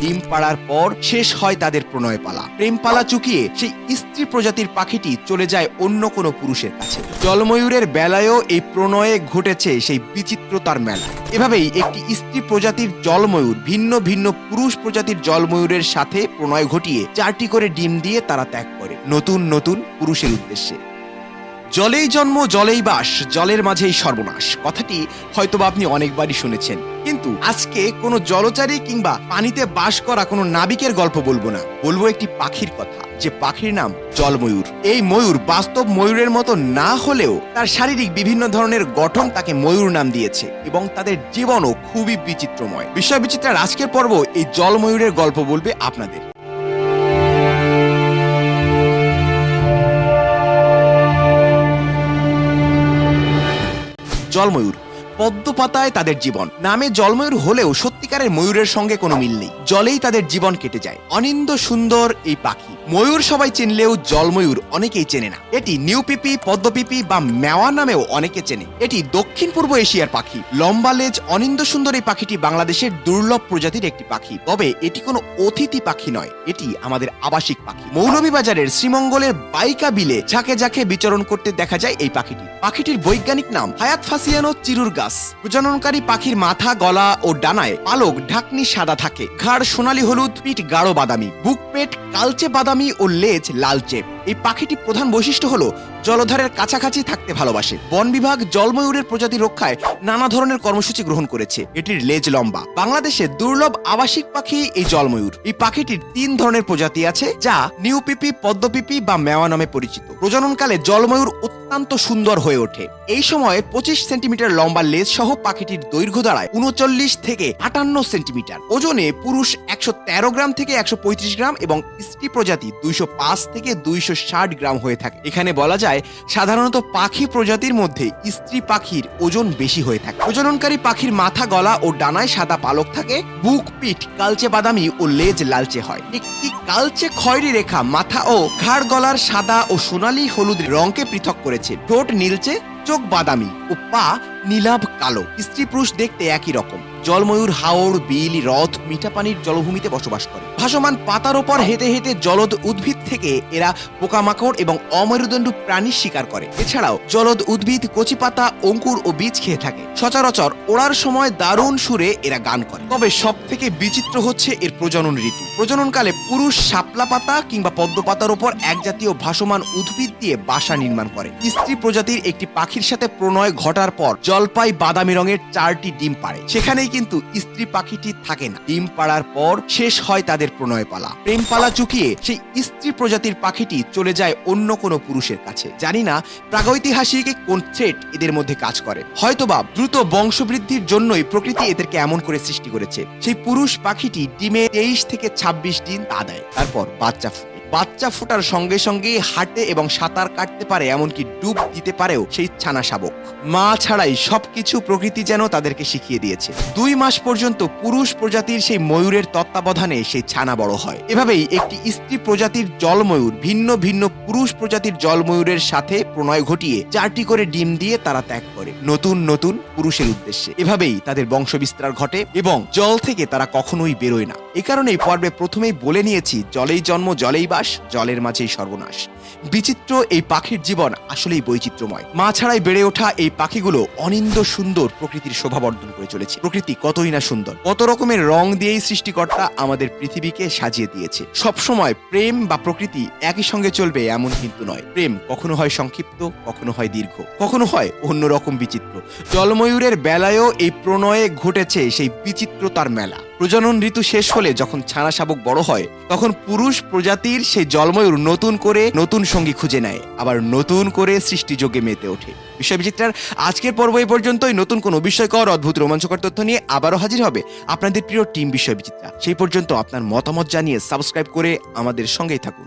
ডিম পাড়ার পর শেষ হয় তাদের প্রণয় পালা প্রেম পালা চুকিয়ে সেই স্ত্রী প্রজাতির পাখিটি চলে যায় অন্য কোনো পুরুষের কাছে। জলময়ূরের বেলায়ও এই প্রণয়ে ঘটেছে সেই বিচিত্রতার মেলা এভাবেই একটি স্ত্রী প্রজাতির জলময়ূর ভিন্ন ভিন্ন পুরুষ প্রজাতির জলময়ূরের সাথে প্রণয় ঘটিয়ে চারটি করে ডিম দিয়ে তারা ত্যাগ করে। নতুন নতুন পুরুষের উদ্দেশ্যে। জলেই জন্ম, জলেই বাস, জলের মাঝেই সর্বনাশ। কথাটি হয়তোবা আপনি অনেকবারই শুনেছেন। কিন্তু আজকে কোনো জলচারী কিংবা পানিতে বাস করা কোনো নাবিকের গল্প বলব না। বলব একটি পাখির কথা, যে পাখির নাম জলময়ূর। এই ময়ূর বাস্তব ময়ূরের মতো না হলেও তার শারীরিক বিভিন্ন ধরনের গঠন তাকে ময়ূর নাম দিয়েছে এবং তাদের জীবনও খুবই বিচিত্রময়। বিষয় বিচিত্রার আজকের পর্ব এই জলময়ূরের গল্প বলবে আপনাদের। জলময়ূর। পদ্ম পাতায় তাদের জীবন। নামে জলময়ূর হলেও সত্যিকারের ময়ূরের সঙ্গে কোনো মিল নেই। জলেই তাদের জীবন কেটে যায়। অনিন্দ সুন্দর এই পাখি। ময়ূর সবাই চিনলেও জলময়ূর অনেকেই চেনে না। এটি নিউপিপি পদ্মপিপি বা মেওয়া নামেও অনেকে চেনে। এটি দক্ষিণ পূর্ব এশিয়ার পাখি। লম্বা লেজ অনিন্দ সুন্দর এই পাখিটি বাংলাদেশের দুর্লভ প্রজাতির একটি পাখি। তবে এটি কোনো অতিথি পাখি নয়। এটি আমাদের আবাসিক পাখি। মৌলভীবাজারের শ্রীমঙ্গলের বাইকা বিলে ঝাঁকে ঝাঁকে বিচরণ করতে দেখা যায় এই পাখিটি। পাখিটির বৈজ্ঞানিক নাম হায়াত ফাসিয়ানো চিরুর গাছ প্রজননকারী পাখির মাথা, গলা ও ডানায় পালক ঢাকনি সাদা থাকে। ঘাড় সোনালি হলুদ, পিঠ গাঢ় বাদামি। বুক পেট কালচে বাদামি ও লেজ লালচে। এই পাখিটি প্রধান বৈশিষ্ট্য হলো জলধারের কাছাকাছি থাকতে ভালোবাসে। বন বিভাগ জলময়ূরের প্রজাতি রক্ষায় নানা ধরনের কর্মসূচি গ্রহণ করেছে। এটির লেজ লম্বা। বাংলাদেশে দুর্লভ আবাসিক পাখি এই জলময়ূর। এই পাখিটির তিন ধরনের প্রজাতি আছে, যা নিউপিপি পদ্মপিপি বা মেওয়া নামে পরিচিত। প্রজননকালে জলময়ূর অত্যন্ত সুন্দর হয়ে ওঠে। এই সময় পঁচিশ সেন্টিমিটার লম্বা লেজ সহ পাখিটির দৈর্ঘ্য দাঁড়ায় উনচল্লিশ থেকে আটান্ন সেন্টিমিটার। ওজনে পুরুষ একশো তেরো গ্রাম থেকে একশো পঁয়ত্রিশ গ্রাম এবং স্ত্রী প্রজাতি দুইশো পাঁচ থেকে দুইশো ষাট গ্রাম হয়ে থাকে। এখানে বলা যায়, সাধারণত পাখি প্রজাতির মধ্যে স্ত্রী পাখির ওজন বেশি হয়ে থাকে। প্রজননকারী পাখির মাথা, গলা ও ডানায় সাদা পালক থাকে, বুক, পিঠ, কালচে বাদামি ও লেজ লালচে হয়। একটি কালচে খয়েরি রেখা মাথা ও ঘাড় গলার সাদা ও সোনালী হলুদ রঙকে পৃথক করেছে। ঠোঁট নীলচে, চোখ বাদামি ও পা নীলাভ কালো। স্ত্রী পুরুষ দেখতে একই রকম। জলময়ূর হাওড় বিল, হ্রদ মিঠা পানির জলভূমিতে বসবাস করে। ভাসমান পাতার ওপর হেঁটে হেঁটে জলদ উদ্ভিদ থেকে এরা পোকামাকড় এবং অমেরুদণ্ড প্রাণী শিকার করে। এছাড়াও জলদ উদ্ভিদ কচি পাতা অঙ্কুর ও বীজ খেয়ে থাকে। সচরাচর ওড়ার সময় দারুণ সুরে এরা গান করে। তবে সব থেকে বিচিত্র হচ্ছে এর প্রজনন ঋতু প্রজননকালে পুরুষ শাপলা পাতা কিংবা পদ্ম পাতার উপর এক জাতীয় ভাসমান উদ্ভিদ দিয়ে বাসা নির্মাণ করে। স্ত্রী প্রজাতির একটি পাখির সাথে প্রণয় ঘটার পর জলপাই বাদামি রঙের চারটি ডিম পাড়ে। সেখানেই কিন্তু স্ত্রী পাখিটি থাকে না। ডিম পাড়ার পর শেষ হয় তাদের প্রণয় পালা প্রেম পালা চুকিয়ে সেই স্ত্রী প্রজাতির পাখিটি চলে যায় অন্য কোনো পুরুষের কাছে। জানি না প্রাগৈতিহাসিক কোন থ্রেট এদের মধ্যে কাজ করে। হয়তোবা দ্রুত বংশবৃদ্ধির জন্যই প্রকৃতি এদেরকে এমন করে সৃষ্টি করেছে। সেই পুরুষ পাখিটি ডিমে তেইশ থেকে ছাব্বিশ দিন তা দেয়। তারপর বাচ্চা ফুটে। বাচ্চা ফোটার সঙ্গে সঙ্গে হাঁটে এবং সাঁতার কাটতে পারে, এমনকি ডুব দিতে পারেও সেই ছানা শাবক। মা ছাড়াই সবকিছু প্রকৃতি যেন তাদেরকে শিখিয়ে দিয়েছে। দুই মাস পর্যন্ত পুরুষ প্রজাতির সেই ময়ূরের তত্ত্বাবধানে সেই ছানা বড় হয়। এভাবেই একটি স্ত্রী প্রজাতির জলময়ূর ভিন্ন ভিন্ন পুরুষ প্রজাতির জলময়ূরের সাথে প্রণয় ঘটিয়ে চারটি করে ডিম দিয়ে তারা ত্যাগ করে। নতুন নতুন পুরুষের উদ্দেশ্যে। এভাবেই তাদের বংশবিস্তার ঘটে এবং জল থেকে তারা কখনোই বেরোয় না। এ কারণে এই পর্বে প্রথমেই বলে নিয়েছি, জলেই জন্ম, জলেই বাস জলের মাঝেই সর্বনাশ। বিচিত্র এই পাখির জীবন আসলেই বৈচিত্র্যময়। মা ছাড়াই বেড়ে ওঠা এই পাখিগুলো অনিন্দ সুন্দর প্রকৃতির শোভাবর্ধন করে চলেছে। প্রকৃতি কতই না সুন্দর। কত রকমের রং দিয়েই সৃষ্টিকর্তা আমাদের পৃথিবীকে সাজিয়ে দিয়েছে। সবসময় প্রেম বা প্রকৃতি একই সঙ্গে চলবে এমন কিন্তু নয়। প্রেম কখনো হয় সংক্ষিপ্ত, কখনো হয় দীর্ঘ, কখনো হয় অন্যরকম বিচিত্র। জলময়ূরের বেলায়ও এই প্রণয়ে ঘটেছে সেই বিচিত্রতার মেলা। প্রজনন ঋতু শেষ হলে যখন ছানা শাবক বড় হয়, তখন পুরুষ প্রজাতির সেই জলময়ূর নতুন করে নতুন সঙ্গী খুঁজে নেয়, আবার নতুন করে সৃষ্টিযোগে মেতে ওঠে। বিষয় বিচিত্রার আজকের পর্ব এই পর্যন্তই। নতুন কোনো বিস্ময়কর, অদ্ভুত, রোমাঞ্চকর তথ্য নিয়ে আবারও হাজির হবে আপনাদের প্রিয় টিম বিষয় বিচিত্রা সেই পর্যন্ত আপনার মতামত জানিয়ে সাবস্ক্রাইব করে আমাদের সঙ্গেই থাকুন।